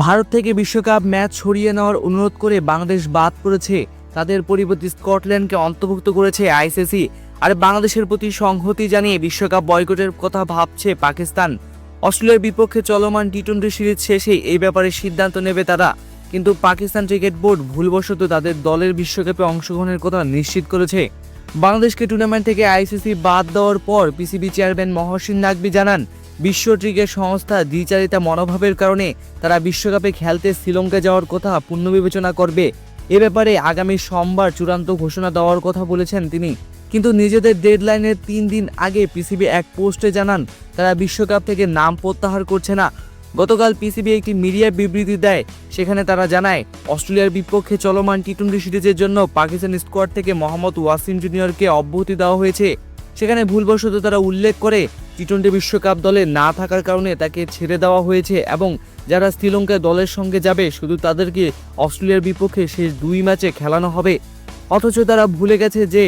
ভারত থেকে বিশ্বকাপ ম্যাচ সরিয়ে নেওয়ার অনুরোধ করে বাংলাদেশ বাদ করেছে তাদের পরিবর্তে স্কটল্যান্ডকে অন্তর্ভুক্ত করেছে আইসিসি। আর বাংলাদেশের প্রতি সংহতি জানিয়ে বিশ্বকাপ বয়কটের কথা ভাবছে পাকিস্তান। অস্ট্রেলিয়ার বিপক্ষে চলমান টি টোয়েন্টি সিরিজ শেষেই এই ব্যাপারে সিদ্ধান্ত নেবে তারা। কিন্তু পাকিস্তান ক্রিকেট বোর্ড ভুলবশত তাদের দলের বিশ্বকাপে অংশগ্রহণের কথা নিশ্চিত করেছে। বাংলাদেশকে টুর্নামেন্ট থেকে আইসিসি বাদ দেওয়ার পর পিসিবি চেয়ারম্যান মহসিন নাকবি জানান বিশ্ব ক্রিকেট সংস্থা দ্বিচারিতা মনোভাবের কারণে তারা বিশ্বকাপে খেলতে শ্রীলঙ্কা যাওয়ার কথা পুনর্বিবেচনা করবে। এ ব্যাপারে আগামী সোমবার চূড়ান্ত ঘোষণা দেওয়ার কথা বলেছেন তিনি। কিন্তু নিজেদের ডেডলাইনের তিন দিন আগে পিসিবি এক পোস্টে জানান, তারা বিশ্বকাপ থেকে নাম প্রত্যাহার করছে না। গতকাল পিসিবি একটি মিডিয়া বিবৃতি দেয়, সেখানে তারা জানায়, অস্ট্রেলিয়ার বিপক্ষে চলমান টি টোয়েন্টি সিরিজের জন্য পাকিস্তান স্কোয়াড থেকে মোহাম্মদ ওয়াসিম জুনিয়রকে অব্যাহতি দেওয়া হয়েছে। সেখানে ভুলবশত তারা উল্লেখ করে টি টোয়েন্টি বিশ্বকাপ দলে না থাকার কারণে তাকে ছেড়ে দেওয়া হয়েছে এবং যারা শ্রীলঙ্কা দলের সঙ্গে যাবে, শুধু তাদেরকে অস্ট্রেলিয়ার বিপক্ষে শেষ দুই ম্যাচে খেলানো হবে। অথচ তারা ভুলে গেছে যে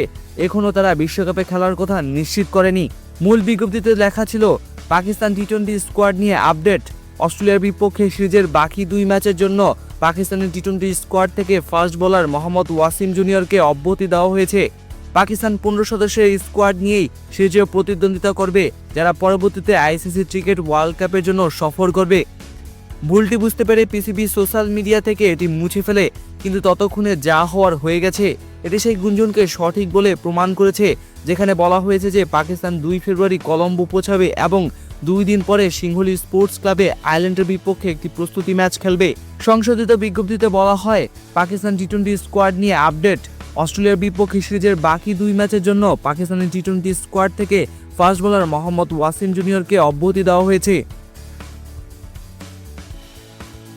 এখনও তারা বিশ্বকাপে খেলার কথা নিশ্চিত করেনি। মূল বিজ্ঞপ্তিতে লেখা ছিল, পাকিস্তান টি টোয়েন্টি স্কোয়াড নিয়ে আপডেট। অস্ট্রেলিয়ার বিপক্ষে সিরিজের বাকি দুই ম্যাচের জন্য পাকিস্তানের টি টোয়েন্টি স্কোয়াড থেকে ফার্স্ট বোলার মোহাম্মদ ওয়াসিম জুনিয়রকে অব্যাহতি দেওয়া হয়েছে। পাকিস্তান পনেরো সদস্যের স্কোয়াড নিয়েই সিরিজে প্রতিদ্বন্দ্বিতা করবে, যারা পরবর্তীতে আইসিসি ক্রিকেট ওয়ার্ল্ড কাপের জন্য সফর করবে। ভুলটি বুঝতে পেরে পিসিবি সোশ্যাল মিডিয়া থেকে এটি মুছে ফেলে, কিন্তু ততক্ষণে যা হওয়ার হয়ে গেছে, এটি সেই গুঞ্জনকে সঠিক বলে প্রমাণ করেছে, যেখানে বলা হয়েছে যে পাকিস্তান দুই ফেব্রুয়ারি কলম্বো পৌঁছাবে এবং দুই দিন পরে সিংহলি স্পোর্টস ক্লাবে আইল্যান্ডের বিপক্ষে একটি প্রস্তুতি ম্যাচ খেলবে। সংশোধিত বিজ্ঞপ্তিতে বলা হয়, পাকিস্তান টি টোয়েন্টি স্কোয়াড নিয়ে আপডেট অস্ট্রেলিয়ার বিপক্ষে সিরিজের বাকি দুই ম্যাচের জন্য পাকিস্তানের টি টোয়েন্টি স্কোয়াড থেকে ফাস্ট বোলার মোহাম্মদ ওয়াসিম জুনিয়রকে অব্যাহতি দেওয়া হয়েছে।